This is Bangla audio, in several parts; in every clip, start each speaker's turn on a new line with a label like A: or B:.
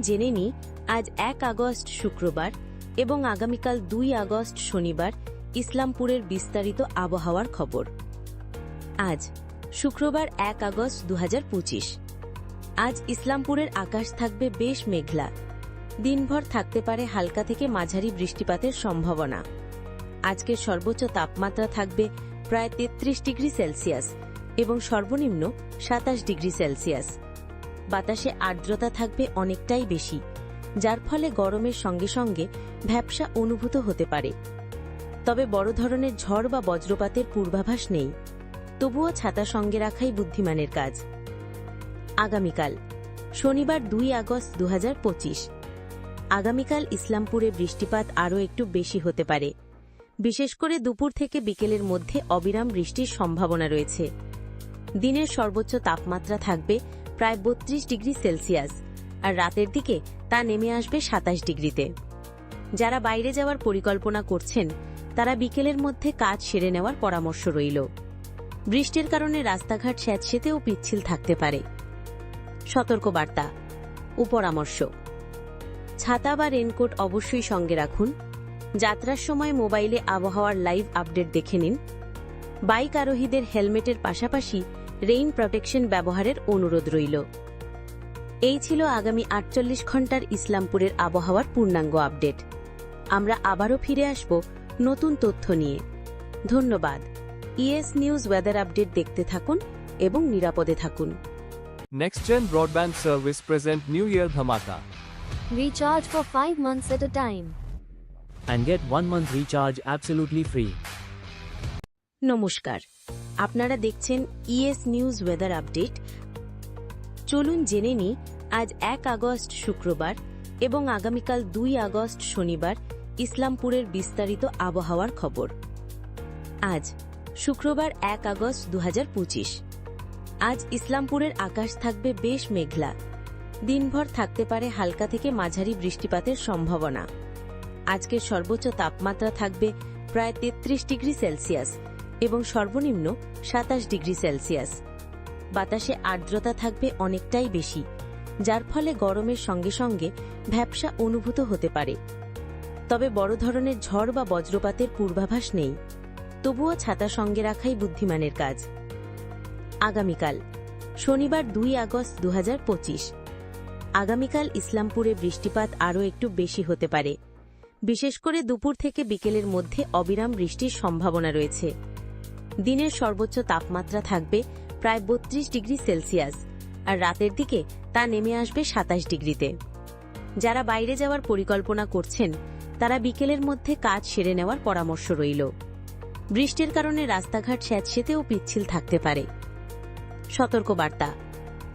A: জেনে নিই আজ এক আগস্ট শুক্রবার এবং আগামীকাল দুই আগস্ট শনিবার ইসলামপুরের বিস্তারিত আবহাওয়ার খবর। আজ শুক্রবার এক আগস্ট দুহাজার পঁচিশ। আজ ইসলামপুরের আকাশ থাকবে বেশ মেঘলা। দিনভর থাকতে পারে হালকা থেকে মাঝারি বৃষ্টিপাতের সম্ভাবনা। আজকের সর্বোচ্চ তাপমাত্রা থাকবে প্রায় তেত্রিশ ডিগ্রি সেলসিয়াস এবং সর্বনিম্ন সাতাশ ডিগ্রি সেলসিয়াস। বাতাসে আর্দ্রতা থাকবে অনেকটাই বেশি, যার ফলে গরমের সঙ্গে সঙ্গে ভ্যাবসা অনুভূত হতে পারে। তবে বড় ধরনের ঝড় বা বজ্রপাতের পূর্বাভাস নেই। তবুও ছাতা সঙ্গে রাখাই বুদ্ধিমানের কাজ। আগামীকাল, শনিবার দুই আগস্ট দু হাজার পঁচিশ। আগামীকাল ইসলামপুরে বৃষ্টিপাত আরও একটু বেশি হতে পারে। বিশেষ করে দুপুর থেকে বিকেলের মধ্যে অবিরাম বৃষ্টির সম্ভাবনা রয়েছে। দিনের সর্বোচ্চ তাপমাত্রা থাকবে প্রায় বত্রিশ ডিগ্রি সেলসিয়াস, আর রাতের দিকে তা নেমে আসবে সাতাশ ডিগ্রিতে। যারা বাইরে যাওয়ার পরিকল্পনা করছেন, তারা বিকেলের মধ্যে কাজ সেরে নেওয়ার পরামর্শ রইল। বৃষ্টির কারণে রাস্তাঘাট স্যাঁতসেতে ও পিচ্ছিল থাকতে পারে। সতর্কবার্তা ও পরামর্শ ছাতা বা রেনকোট অবশ্যই সঙ্গে রাখুন। যাত্রার সময় মোবাইলে আবহাওয়ার লাইভ আপডেট দেখে নিন। বাইক আরোহীদের হেলমেটের পাশাপাশি রেইন প্রোটেকশন ব্যবহারের অনুরোধ রইল এই ছিল আগামী আটচল্লিশ ঘণ্টার ইসলামপুরের আবহাওয়ার পূর্ণাঙ্গ আপডেট আমরা আবারও ফিরে আসব নতুন তথ্য নিয়ে ধন্যবাদ ইএস নিউজ ওয়েদার আপডেট দেখতে থাকুন এবং নিরাপদে থাকুন
B: NextGen Broadband Service present New Year Dhamaka.
C: Recharge for 5 months at a time.
D: and get 1 month recharge absolutely free.
A: নমস্কার আপনারা দেখছেন ইএস নিউজ ওয়েদার আপডেট চলুন জেনে নিই, আজ এক আগস্ট শুক্রবার এবং আগামীকাল দুই আগস্ট শনিবার ইসলামপুরের বিস্তারিত আবহাওয়ার খবর। আজ শুক্রবার এক আগস্ট দু হাজার পঁচিশ। আজ ইসলামপুরের আকাশ থাকবে বেশ মেঘলা। দিনভর থাকতে পারে হালকা থেকে মাঝারি বৃষ্টিপাতের সম্ভাবনা। আজকের সর্বোচ্চ তাপমাত্রা থাকবে প্রায় তেত্রিশ ডিগ্রি সেলসিয়াস। এবং সর্বনিম্ন সাতাশ ডিগ্রি সেলসিয়াস। বাতাসে আর্দ্রতা থাকবে অনেকটাই বেশি, যার ফলে গরমের সঙ্গে সঙ্গে ভ্যাবসা অনুভূত হতে পারে। তবে বড় ধরনের ঝড় বা বজ্রপাতের পূর্বাভাস নেই। তবুও ছাতা সঙ্গে রাখাই বুদ্ধিমানের কাজ। আগামীকাল, শনিবার দুই আগস্ট দু হাজার পঁচিশ। আগামীকাল ইসলামপুরে বৃষ্টিপাত আরও একটু বেশি হতে পারে। বিশেষ করে দুপুর থেকে বিকেলের মধ্যে অবিরাম বৃষ্টির সম্ভাবনা রয়েছে। দিনের সর্বোচ্চ তাপমাত্রা থাকবে প্রায় বত্রিশ ডিগ্রি সেলসিয়াস, আর রাতের দিকে তা নেমে আসবে সাতাশ ডিগ্রিতে। যারা বাইরে যাওয়ার পরিকল্পনা করছেন, তারা বিকেলের মধ্যে কাজ সেরে নেওয়ার পরামর্শ রইল। বৃষ্টির কারণে রাস্তাঘাট স্যাঁতসেতে ও পিচ্ছিল থাকতে পারে। সতর্কবার্তা,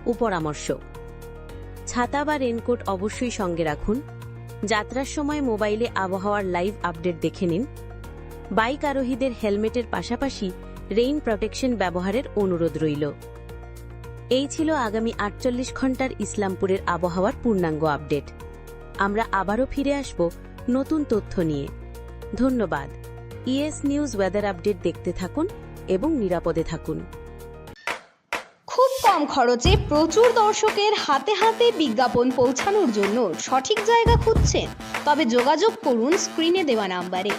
A: উপরামর্শ। ছাতা বা রেনকোট অবশ্যই সঙ্গে রাখুন। যাত্রার সময় মোবাইলে আবহাওয়ার লাইভ আপডেট দেখে নিন। বাইক আরোহীদের হেলমেটের পাশাপাশি রেইন প্রোটেকশন ব্যবহারের অনুরোধ রইল। এই ছিল আগামী আটচল্লিশ ঘণ্টার ইসলামপুরের আবহাওয়ার পূর্ণাঙ্গ আপডেট। আমরা আবারও ফিরে আসব নতুন তথ্য নিয়ে। ধন্যবাদ। ইএস নিউজ ওয়েদার আপডেট দেখতে থাকুন এবং নিরাপদে থাকুন।
E: খুব কম খরচে প্রচুর দর্শকের হাতে হাতে বিজ্ঞাপন পৌঁছানোর জন্য সঠিক জায়গা খুঁজছেন। তবে যোগাযোগ করুন স্ক্রিনে দেওয়া নাম্বারে।